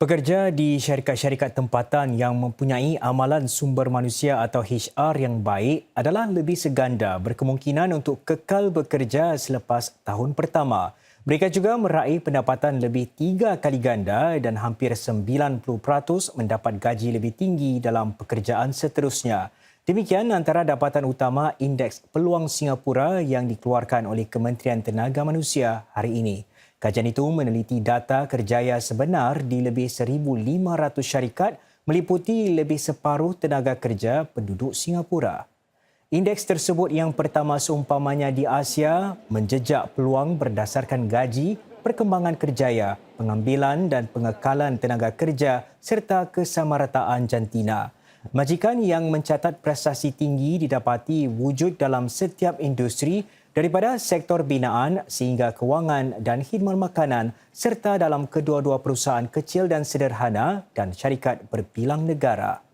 Pekerja di syarikat-syarikat tempatan yang mempunyai amalan sumber manusia atau HR yang baik adalah lebih seganda berkemungkinan untuk kekal bekerja selepas tahun pertama. Mereka juga meraih pendapatan lebih tiga kali ganda dan hampir 90% mendapat gaji lebih tinggi dalam pekerjaan seterusnya. Demikian antara dapatan utama Indeks Peluang Singapura yang dikeluarkan oleh Kementerian Tenaga Manusia hari ini. Kajian itu meneliti data kerjaya sebenar di lebih 1,500 syarikat meliputi lebih separuh tenaga kerja penduduk Singapura. Indeks tersebut yang pertama seumpamanya di Asia menjejak peluang berdasarkan gaji, perkembangan kerjaya, pengambilan dan pengekalan tenaga kerja serta kesamarataan jantina. Majikan yang mencatat prestasi tinggi didapati wujud dalam setiap industri daripada sektor binaan sehingga kewangan dan khidmat makanan serta dalam kedua-dua perusahaan kecil dan sederhana dan syarikat berbilang negara.